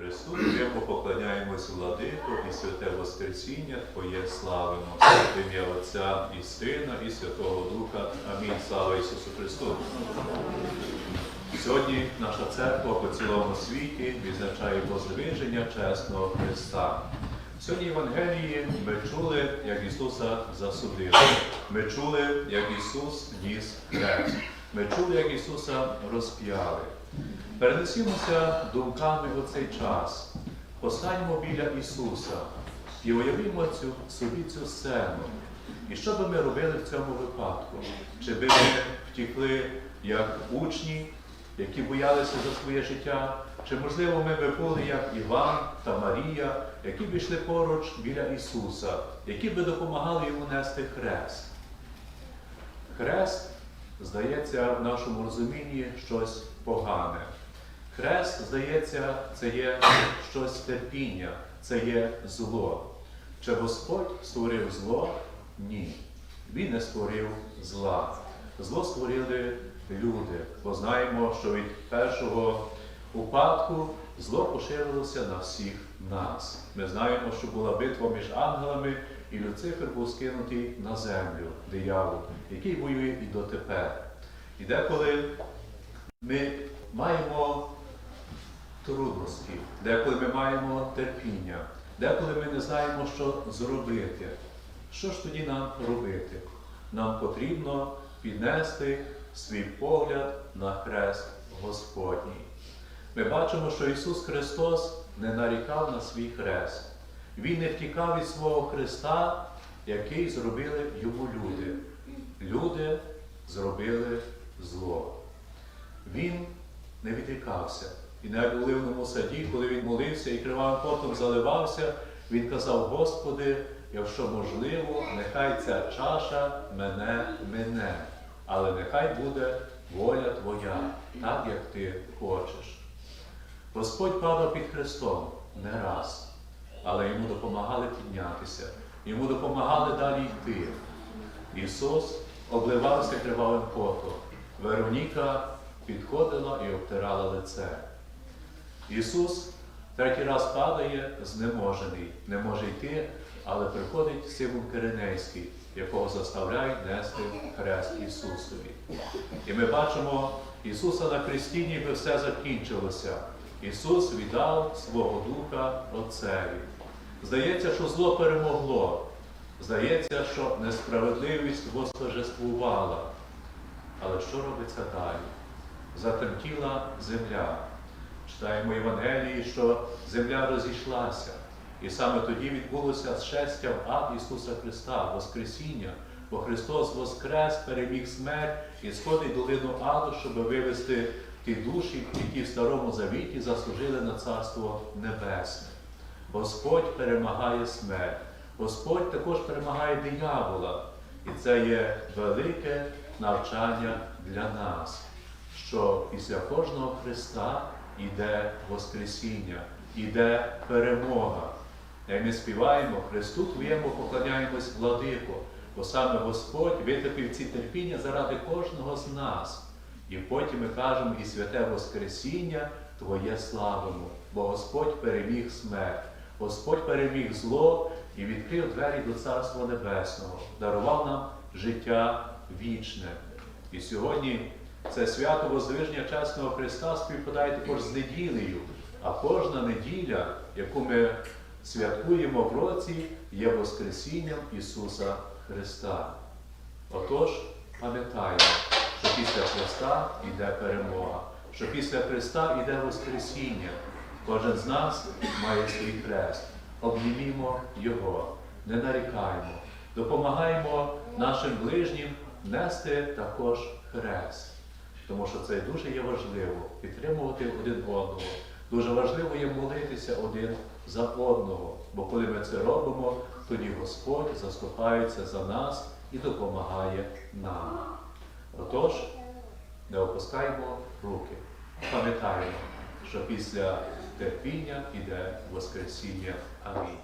Христу, Твоєму поклоняємось владико і святе Воскресіння Твоє славимо. Ім'я Отця і Сина, і Святого Духа. Амінь. Слава Ісусу Христу. Сьогодні наша церква по цілому світі відзначає возвиження чесного Христа. Сьогодні в Євангелії ми чули, як Ісуса засудили. Ми чули, як Ісус ніс хрест. Ми чули, як Ісуса розп'яли. Перенесімося думками у цей час. Постаньмо біля Ісуса і уявімо цю, собі цю сцену. І що би ми робили в цьому випадку? Чи би ми втікли як учні, які боялися за своє життя? Чи, можливо, ми би були як Іван та Марія, які б йшли поруч біля Ісуса, які би допомагали йому нести хрест? Хрест, здається, в нашому розумінні щось погане. Хрест, здається, це є щось терпіння, це є зло. Чи Господь створив зло? Ні. Він не створив зла. Зло створили люди. Бо знаємо, що від першого упадку зло поширилося на всіх нас. Ми знаємо, що була битва між ангелами, і Люцифер був скинутий на землю, диявол, який воює і дотепер. І деколи ми маємо трудності, деколи ми маємо терпіння, деколи ми не знаємо, що зробити. Що ж тоді нам робити? Нам потрібно піднести свій погляд на хрест Господній. Ми бачимо, що Ісус Христос не нарікав на свій хрест. Він не втікав від свого Христа, який зробили йому люди. Люди зробили зло. Він не відрікався. І навіть у ливному саді, коли він молився і кривавим потом заливався, він казав, Господи, якщо можливо, нехай ця чаша мене мине, але нехай буде воля Твоя, так як Ти хочеш. Господь падав під Христом не раз, але йому допомагали піднятися, йому допомагали далі йти. Ісус обливався кривавим потом. Вероніка підходила і обтирала лице. Ісус третій раз падає знеможений, не може йти, але приходить Симон Киринейський, якого заставляють нести хрест Ісусові. І ми бачимо Ісуса на хресті, ніби все закінчилося. Ісус віддав свого Духа Отцеві. Здається, що зло перемогло. Здається, що несправедливість восторжествувала. Але що робиться далі? Затремтіла земля. Читаємо Євангелії, що земля розійшлася. І саме тоді відбулося зшестя в ад Ісуса Христа, Воскресіння, бо Христос Воскрес, переміг смерть і сходить долину аду, щоб вивести ті душі, які в Старому Завіті заслужили на Царство Небесне. Господь перемагає смерть. Господь також перемагає диявола. І це є велике навчання для нас, що після кожного Христа йде Воскресіння, йде перемога. Як ми співаємо, Христу Твоєму поклоняємось владико, бо саме Господь витерпів ці терпіння заради кожного з нас. І потім ми кажемо, і святе Воскресіння Твоє славимо, бо Господь переміг смерть, Господь переміг зло і відкрив двері до Царства Небесного, дарував нам життя вічне. І сьогодні це свято Воздвиження Чесного Христа співпадає також з неділею, а кожна неділя, яку ми святкуємо в році, є Воскресінням Ісуса Христа. Отож, пам'ятаємо, що після Христа йде перемога, що після Христа йде Воскресіння. Кожен з нас має свій хрест. Обнімімо Його, не нарікаємо, допомагаємо нашим ближнім нести також хрест. Тому що це дуже є важливо підтримувати один одного. Дуже важливо є молитися один за одного. Бо коли ми це робимо, тоді Господь заступається за нас і допомагає нам. Отож, не опускаємо руки. Пам'ятаємо, що після терпіння іде Воскресіння. Амінь.